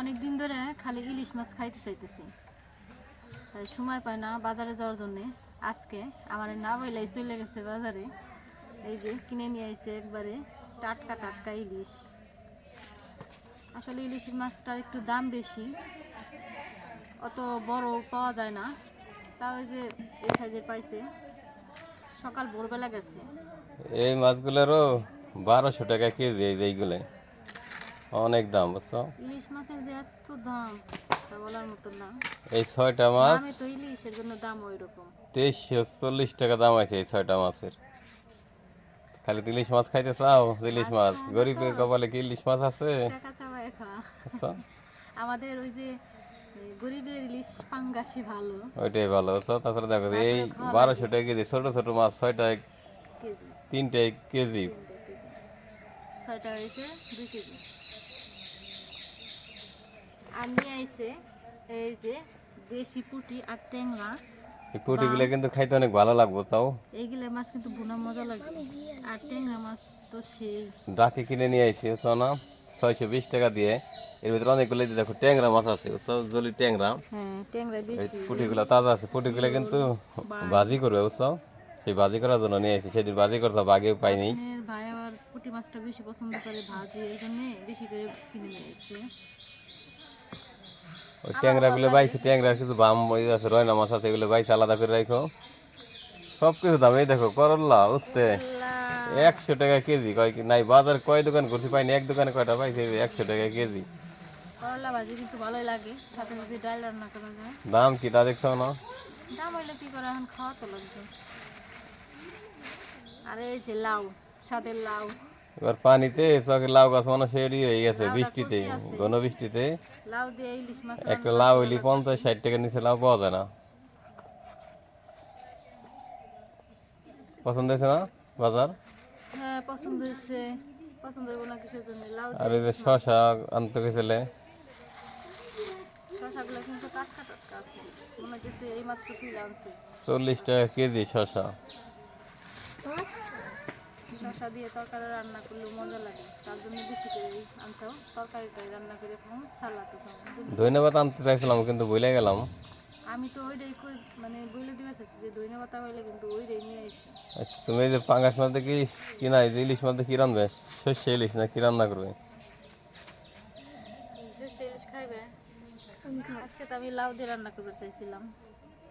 অনেক দিন ধরে খালি ইলিশ মাছ খাইতে চাইতেছি। তাই সময় পায় না বাজারে যাওয়ার জন্যে। আজকে আমার না বইলাই চলে গেছে বাজারে। এই যে কিনে নিয়ে আইছে একবারে টাটকা টাটকা ইলিশ। আসলে ইলিশের মাছটার একটু দাম বেশি, অত বড় পাওয়া যায় না। তাও যে এই সাইজের পাইছে। সকাল ভোরবেলা গেছে। এই মাছগুলোরও বারোশো টাকা কেজি এই এইগুলো অনেক দাম বুঝছ? ইলিশ মাছের যে এত দাম তা বলার মতো না। এই ছয়টা মাছ দামে তো ইলিশের জন্য দাম ওই রকম তেইশশো চল্লিশ টাকা দাম আছে এই ছয়টা মাছের। খালি ইলিশ মাছ খাইতে চাও ইলিশ মাছ গরিবের কপালে কি ইলিশ মাছ আছে? টাকা চাওয়ায় খাওয়া? আমাদের ওই যে গরিবের ইলিশ পাঙ্গাসি ভালো। ওইটাই ভালো বুঝছ? তাছাড়া দেখো এই বারোশো টাকা কেজি ছোট ছোট মাছ ছয়টা কেজি। তিনটে কেজি। তিনটে কেজি। ছয়টা হয়েছে দুই কেজি। আর নিয়ে আইছে এই যে দেশি পুটি আর ট্যাংরা এই পুটিগুলো কিন্তু খাইতে অনেক ভালো লাগবো তাও এইগুলা মাছ কিন্তু ভুনা মজা লাগে। আর ট্যাংরা মাছ তো সেই। ডাকে কিনে নিয়ে আইছি বুঝছ না? ছয়শো বিশ টাকা দিয়ে। এর ভিতরে অনেকগুলো দেখো ট্যাংরা মাছ আছে বুঝছ? জলি ট্যাংরা হ্যাঁ পুটিগুলো তাজা আছে। পুটিগুলো কিন্তু ভাজি করবে বুঝছ? সেই ভাজি করার জন্য নিয়ে আসি সেদিন ভাজি করতে বাগেও পাইনি। ভাই আবার পুঁটি মাছটা বেশি পছন্দ করে ভাজি এই জন্য বেশি করে কিনে নিয়ে এসেছে ওই ট্যাংরাগুলো বাইছে ট্যাংরার কিছু বাম আছে রয়না মাছ আছে এগুলো বাইছে আলাদা করে রাখো সব কিছু দাম এই দেখো করল্লা বুঝতে একশো টাকা কেজি কয় কি নাই বাজার কয় দোকান করছি পাইনি এক দোকানে কয়টা পাইছে একশো টাকা কেজি। করলা ভাজি কিন্তু ভালোই লাগে সাথে যদি ডাল রান্না করা যায়। দাম কি তা দেখছ না? দাম হইলে কি করে এখন খাওয়া তো লাগবে আর এই যে লাউ সাদের লাউ। এবার পানিতে চকে লাউ গাছ মানে সেরি হয়ে গেছে বৃষ্টিতে ঘন বৃষ্টিতে। একটা লাউ হইলি পঞ্চাশ ষাট টাকা নিচে লাউ পাওয়া যায় না। পছন্দ হয়েছে না বাজার? হ্যাঁ পছন্দ হয়েছে। পছন্দ হইব না কিসের জন্য? লাউ আর এই যে শশা আনতে গেছিলে? শশাগুলো কিন্তু টাটকা টাটকা আছে। মনে হচ্ছে এই মাত্র আনছে চল্লিশ টাকা কেজি শশা শশা দিয়ে তরকারি রান্না করলে মজা লাগে। তার জন্য বেশি করে আনছাও। তরকারিটা রান্না করে খাও সালাদ ধন্যবাদ আনতে চাইছিলাম কিন্তু ভুলে গেলাম। আমি তো ওইটাই কই মানে বলে দিবে চাইছি যে পাতা হইলে কিন্তু ওইটাই নিয়ে এসো আচ্ছা, তুমি যে পাঙ্গাস মাছ দিয়ে কি এই যে ইলিশ মাছ দিয়ে কি রান্নবে সর্ষে ইলিশ না কি রান্না করবে? সর্ষে ইলিশ খাইবে? আজকে তো আমি লাউ দিয়ে রান্না করতে চাইছিলাম।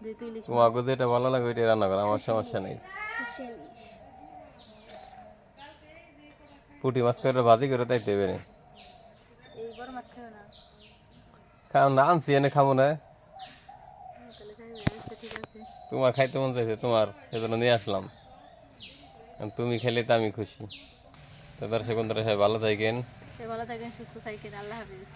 যেহেতু ইলিশ তোমাকে যেটা ভালো লাগে ওইটাই রান্না করো আমার সমস্যা নেই। পুঁটি মাছ করে ভাজি করে তাই দেবে না এই বড় মাছ খাবে না। খাও না আনছি এনে খাব না। আচ্ছা তোমার খাইতে মন চাইছে তোমার সেজন্য নিয়ে আসলাম। তুমি খেলে তো আমি খুশি। তো দর্শক বন্ধুরা সবাই ভালো থাকেন। ভালো থাকেন সুস্থ থাকেন আল্লাহ হাফিজ।